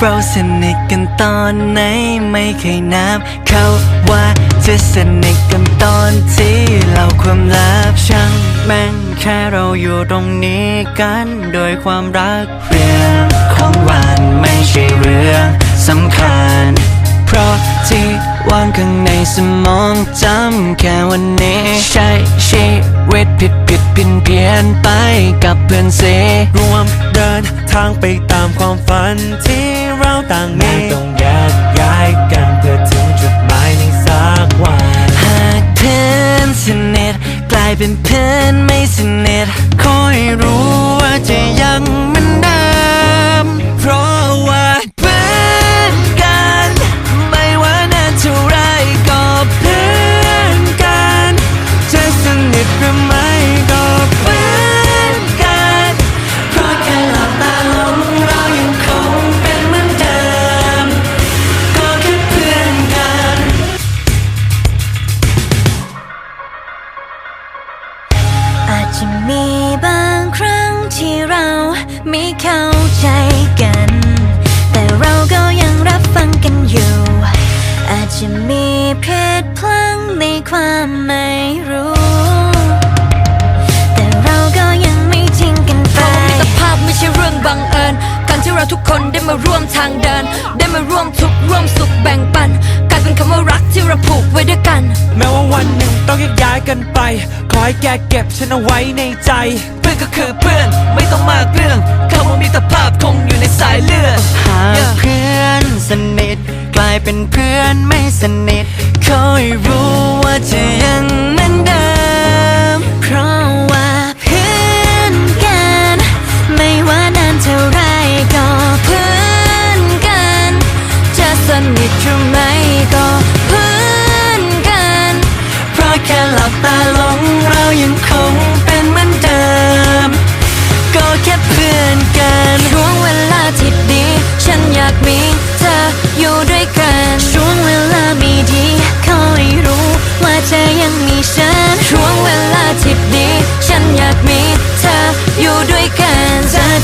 เราสนิทกันตอนไหนไม่เคยนับ เขาว่าจะสนิทกันตอนที่เราความลับช่างแม่งแค่เราอยู่ตรงนี้กันโดยความรักเรื่องของวันไม่ใช่เรื่องสำคัญ เพราะที่ว่างข้างในสมองจำแค่วันนี้ใช้ชีวิตผิด ผิดเพี้ยนเพียนไปกับเพื่อนเสรวมเดินทางไปตามความฝันที่เราต่างมีต้องแยกย้ายกันเพื่อถึงจุดหมายในสักวันหากเพื่อนสนิทกลายเป็นเพื่อนไม่สนิทคอยรู้ว่าจะ จะมีบางครั้งที่เราไม่เข้าใจกัน แต่เราก็ยังรับฟังกันอยู่ อาจจะมีเพศพลังในความไม่รู้ แต่เราก็ยังไม่ทิ้งกันไปมิตรภาพไม่ใช่เรื่องบังเอิญการที่เราทุกคนได้มาร่วมทางเดิน ได้มาร่วมทุกข์ร่วมสุขแบ่งปัน ที่เราผูกไว้ด้วยกัน แม้ว่าวันหนึ่งต้องแยกย้ายกันไป ขอให้แกเก็บฉันเอาไว้ในใจ เพื่อนก็คือเพื่อนไม่ต้องมากเรื่องคำว่ามิตรภาพคงอยู่ในสายเลือดหากเพื่อนสนิทกลายเป็นเพื่อนไม่สนิทคอยรู้ว่าจะยังเหมือนเดิม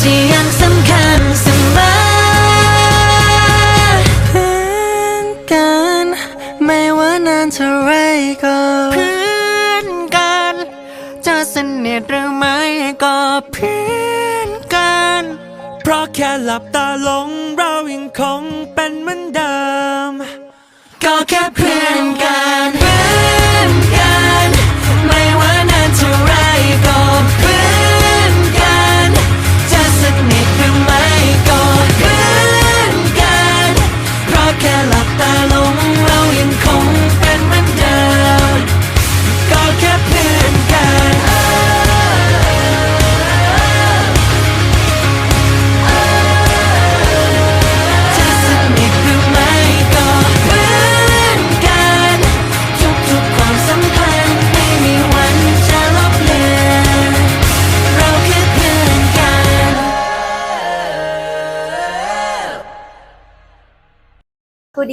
ที่ยังสำคัญเสมอเพื่อนกันไม่ว่านานเท่าไรก็เพื่อนกัน จะสนิทหรือไม่ก็เพื่อนกัน เพราะแค่หลับตาลงเรายังคงเป็นเหมือนเดิม ก็แค่เพื่อนกัน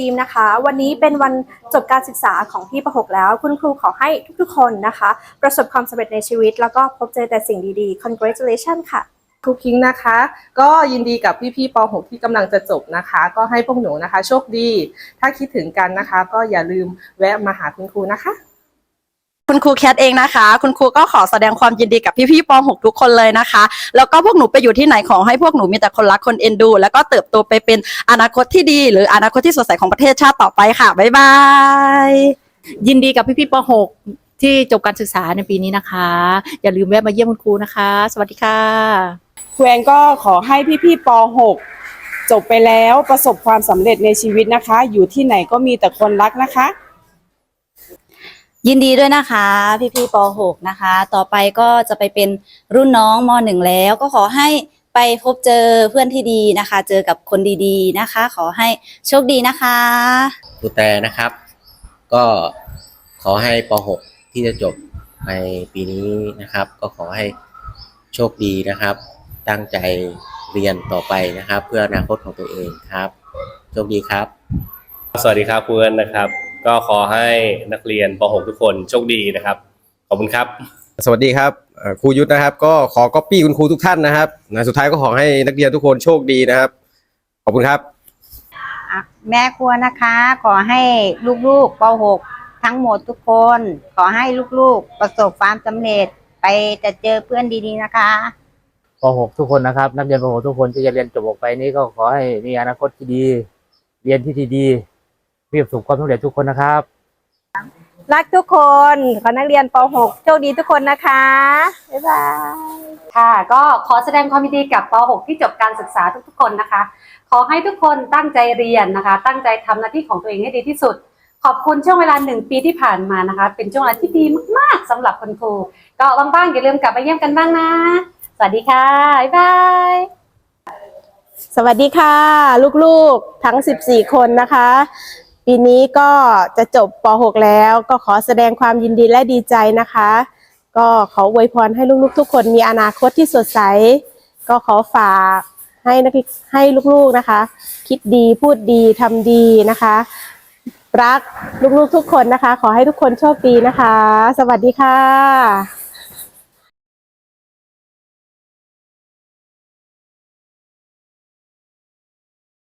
ดีมนะคะ วันนี้เป็นวันจบการศึกษาของพี่ประหกแล้ว คุณครูขอให้ทุกๆคนนะคะ ประสบความสำเร็จในชีวิต แล้วก็พบเจอแต่สิ่งดีๆ congratulations ค่ะครูคิงนะคะ ก็ยินดีกับพี่ๆป .6 ที่กำลังจะจบนะคะ ก็ให้พวกหนูนะคะ โชคดี ถ้าคิดถึงกันนะคะ ก็อย่าลืมแวะมาหาคุณครูนะคะ คุณครูแคทเองนะคะ คุณครูก็ขอแสดงความยินดีกับพี่ๆป .6 ทุกคนเลยนะคะ แล้วก็พวกหนูไปอยู่ที่ไหนขอให้พวกหนูมีแต่คนรักคนเอ็นดู แล้วก็เติบโตไปเป็นอนาคตที่ดี หรืออนาคตที่สดใสของประเทศชาติต่อไปค่ะบ๊ายบายยินดีกับพี่ๆป .6 ที่จบการศึกษาในปีนี้นะคะ อย่าลืมแวะมาเยี่ยมคุณครูนะคะ สวัสดีค่ะครูแอนก็ขอให้พี่ๆป .6 จบไปแล้วประสบความสำเร็จในชีวิตนะคะ อยู่ที่ไหนก็มีแต่คนรักนะคะ ยินดีด้วยนะคะ พี่ๆป .6 นะคะ ต่อไปก็จะไปเป็นรุ่นน้องม .1 แล้ว ก็ขอให้ไปพบเจอเพื่อนที่ดีนะคะ เจอกับคนดีๆนะคะ ขอให้โชคดีนะคะครูแต่นะครับ ก็ขอให้ป .6 ที่จะจบในปีนี้นะครับ ก็ขอให้โชคดีนะครับ ตั้งใจเรียนต่อไปนะครับ เพื่ออนาคตของตัวเองครับ โชคดีครับ สวัสดีครับเพื่อนนะครับ ก็ขอให้นักเรียนป .6 ทุกคนโชคดีนะครับ ขอบคุณครับ สวัสดีครับเอ่อครูยุทธนะครับ ก็ขอก๊อปปี้คุณครูทุกท่านนะครับนะสุดท้ายก็ขอให้นักเรียนทุกคนโชคดีนะครับ ขอบคุณครับแม่ครัวนะคะ ขอให้ลูกๆป .6 ทั้งหมดทุกคน ขอให้ลูกๆประสบความสำเร็จไปจะเจอเพื่อนดีๆนะคะ ป .6 ทุกคนนะครับ นักเรียนป .6 ทุกคนที่จะเรียนจบออกไปนี้ก็ขอให้มีอนาคตที่ดี เรียนที่ดีๆ มีประสบความสำเร็จทุกคนนะครับ รักทุกคนขอนักเรียนป .6 โชคดีทุกคนนะคะ บ๊ายบาย ค่ะ ก็ขอแสดงความยินดีกับป .6 ที่จบการศึกษาทุกๆ คนนะคะ ขอให้ทุกคนตั้งใจเรียนนะคะ ตั้งใจทำหน้าที่ของตัวเองให้ดีที่สุด ขอบคุณช่วงเวลาหนึ่งปีที่ผ่านมานะคะ เป็นช่วงเวลาที่ดีมากๆสำหรับคุณครู ก็ว่างๆอย่าลืมกลับมาเยี่ยมกันบ้างนะ สวัสดีค่ะ บ๊ายบาย สวัสดีค่ะ ลูกๆทั้ง 14 คนนะคะ ปีนี้ก็จะจบป .6 แล้วก็ขอแสดงความยินดีและดีใจนะคะ ก็ขออวยพรให้ลูกๆ ทุกคนมีอนาคตที่สดใส ก็ขอฝากให้นักให้ลูกๆนะคะ คิดดีพูดดีทำดีนะคะ รักลูกๆทุกคนนะคะ ขอให้ทุกคนโชคดีนะคะ สวัสดีค่ะ